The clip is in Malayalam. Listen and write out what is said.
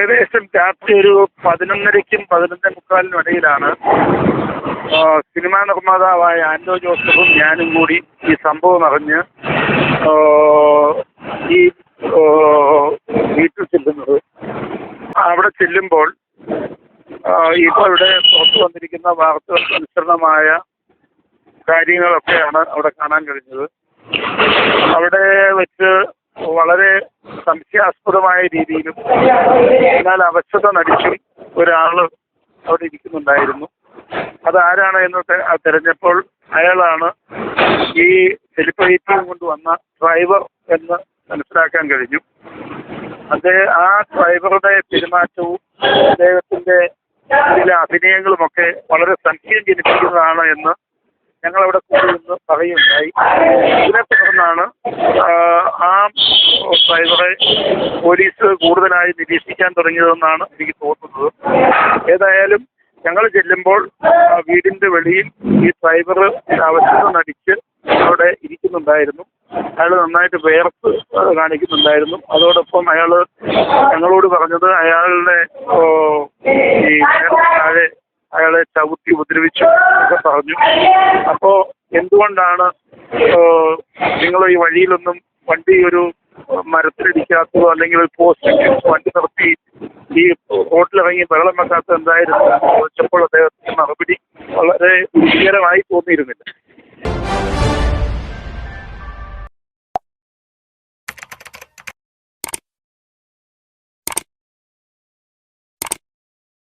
ഏകദേശം രാത്രി ഒരു പതിനൊന്നരയ്ക്കും പതിനൊന്നേ മുക്കാലിനും ഇടയിലാണ്. സിനിമാ നിർമ്മാതാവായ ആൻഡോ ജോസഫും ഞാനും കൂടി ഈ സംഭവം അറിഞ്ഞ് ഈ വീട്ടിൽ ചെല്ലുന്നത്. അവിടെ ചെല്ലുമ്പോൾ ഇപ്പോൾ ഇവിടെ പുറത്തു വന്നിരിക്കുന്ന വാർത്തകൾക്ക് അനുസരണമായ കാര്യങ്ങളൊക്കെയാണ് അവിടെ കാണാൻ കഴിഞ്ഞത്. അവിടെ വെച്ച് വളരെ സംശയാസ്പദമായ രീതിയിലും എന്നാൽ അവശത നടിച്ചും ഒരാൾ അവിടെ ഇരിക്കുന്നുണ്ടായിരുന്നു. അതാരാണ് എന്ന് തെ- ആ തെരഞ്ഞപ്പോൾ അയാളാണ് ഈ സെലിബ്രിറ്റിയും കൊണ്ട് വന്ന ഡ്രൈവർ എന്ന് മനസ്സിലാക്കാൻ കഴിഞ്ഞു. അദ്ദേഹം ആ ഡ്രൈവറുടെ പെരുമാറ്റവും അദ്ദേഹത്തിന്റെ ചില അഭിനയങ്ങളുമൊക്കെ വളരെ സംശയം ജനിപ്പിക്കുന്നതാണ് എന്ന് ഞങ്ങൾ അവിടെ കൂടി നിന്ന് പറയുകയുണ്ടായി. ഡ്രൈവറെ പോലീസ് കൂടുതലായി നിരീക്ഷിക്കാൻ തുടങ്ങിയതെന്നാണ് എനിക്ക് തോന്നുന്നത്. ഏതായാലും ഞങ്ങൾ ചെല്ലുമ്പോൾ വീടിന്റെ വെളിയിൽ ഈ സൈബർ അവശത നടിച്ച് അവിടെ ഇരിക്കുന്നുണ്ടായിരുന്നു. അയാൾ നന്നായിട്ട് വേർപ്പ് കാണിക്കുന്നുണ്ടായിരുന്നു. അതോടൊപ്പം അയാൾ ഞങ്ങളോട് പറഞ്ഞത് അയാളുടെ ഈ താഴെ അയാളെ ചവിട്ടി ഉപദ്രവിച്ചു ഒക്കെ പറഞ്ഞു. അപ്പോ എന്തുകൊണ്ടാണ് നിങ്ങൾ ഈ വഴിയിലൊന്നും വണ്ടി ഒരു മരത്തിലിടിക്കാത്തതോ അല്ലെങ്കിൽ ഒരു പോസ്റ്റിൽ വണ്ടി നിർത്തി ഈ റോട്ടിലിറങ്ങി വെള്ളം വെക്കാത്തത് എന്തായിരുന്നു ചോദിച്ചപ്പോൾ അദ്ദേഹത്തിന്റെ മറുപടി വളരെ ഗുരുതരമായി തോന്നിയിരുന്നില്ല.